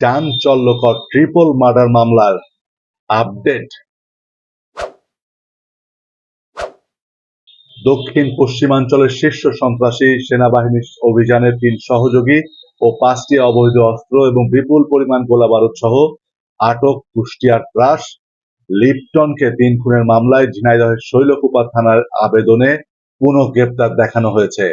চাঞ্চল্যকর triple murder মামলার update দক্ষিণ পশ্চিমাঞ্চলের শীর্ষ সন্ত্রাসী সেনাবাহিনীর অভিযানের তিন সহযোগী ও পাঁচটি অবৈধ অস্ত্র এবং বিপুল পরিমাণ গোলাবারুদ সহ আটক কুষ্টিয়ার ত্রাস। লিপটনকে তিন খুনের মামলায় ঝিনাইদহের শৈলকুপা থানার আবেদনে পুনঃ গ্রেপ্তার দেখানো হয়েছে।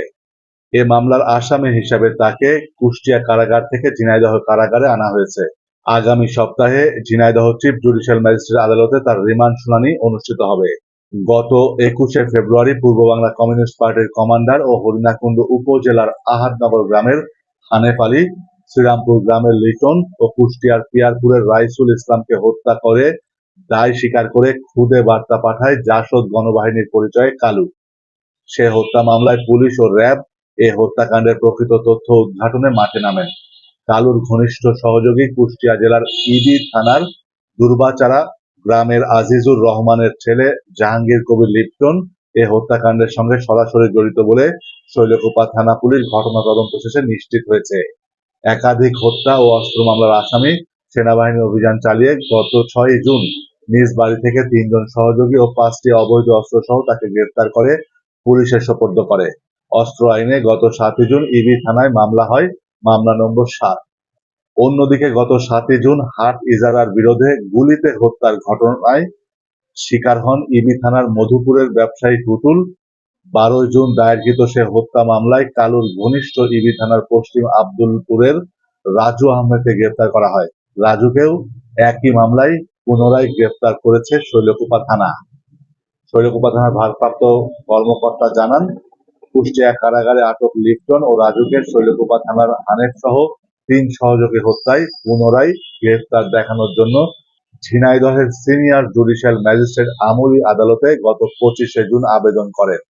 এ মামলার আসামি হিসাবে তাকে কুষ্টিয়া কারাগার থেকে ঝিনাইদহ কারাগারে আনা হয়েছে। আগামী সপ্তাহে ঝিনাইদহ চিফ জুডিশিয়াল ম্যাজিস্ট্রেট আদালতে তার রিমান্ড শুনানি অনুষ্ঠিত হবে। গত একুশে ফেব্রুয়ারি পূর্ব বাংলা কমিউনিস্ট পার্টির কমান্ডার ও হরিণাকুণ্ড উপজেলার আহাদনগর গ্রামের হানেফ আলী, শ্রীরামপুর গ্রামের লিটন ও কুষ্টিয়ার পিয়ারপুরের রাইসুল ইসলামকে হত্যা করে দায় স্বীকার করে খুদে বার্তা পাঠায় জাসদ গণবাহিনীর পরিচয়ে কালু। সে হত্যা মামলায় পুলিশ ও র্যাব এ হত্যাকাণ্ডের প্রকৃত তথ্য উদ্ঘাটনে মাঠে নামেন। কালুর ঘনিষ্ঠ সহযোগী কুষ্টিয়া জেলার ইডি থানার দুর্বাচারা গ্রামের আজিজুর রহমানের ছেলে জাহাঙ্গীর কবির লিপ্টন এ হত্যাকাণ্ডের সঙ্গে সরাসরি জড়িত বলে শৈলকুপা থানা পুলিশ ঘটনা তদন্ত শেষে নিশ্চিত হয়েছে। একাধিক হত্যা ও অস্ত্র মামলার আসামি সেনাবাহিনী অভিযান চালিয়ে গত ছয় জুন নিজ বাড়ি থেকে তিনজন সহযোগী ও পাঁচটি অবৈধ অস্ত্র সহ তাকে গ্রেফতার করে পুলিশের সোপর্দ করে। অস্ত্র আইনে গত সাতই জুন ইবি থানায় মামলা হয়, মামলা নম্বর সাত। অন্যদিকে গত সাতই জুন হাট ইজারার বিরোধে গুলিতে হত্যার ঘটনায় শিকার হন ইবি থানার মধুপুরের ব্যবসায়ী টুটুল। বারোই জুন দায়েরকৃত সে হত্যা মামলায় কালুর ঘনিষ্ঠ ইবি থানার পশ্চিম আব্দুলপুরের রাজু আহমেদকে গ্রেপ্তার করা হয়। রাজুকেও একই মামলায় পুনরায় গ্রেপ্তার করেছে শৈলকুপা থানা। শৈলকুপা থানার ভারপ্রাপ্ত কর্মকর্তা জানান কুষ্টিয়া কারাগারে আটক লিপ্টন ও রাজুকের শৈলকোপা থানার হানেফ সহ তিন সহযোগী হত্যায় পুনরায় গ্রেফতার দেখানোর জন্য ঝিনাইদহের সিনিয়র জুডিশিয়াল ম্যাজিস্ট্রেট আমলি আদালতে গত পঁচিশে জুন আবেদন করেন।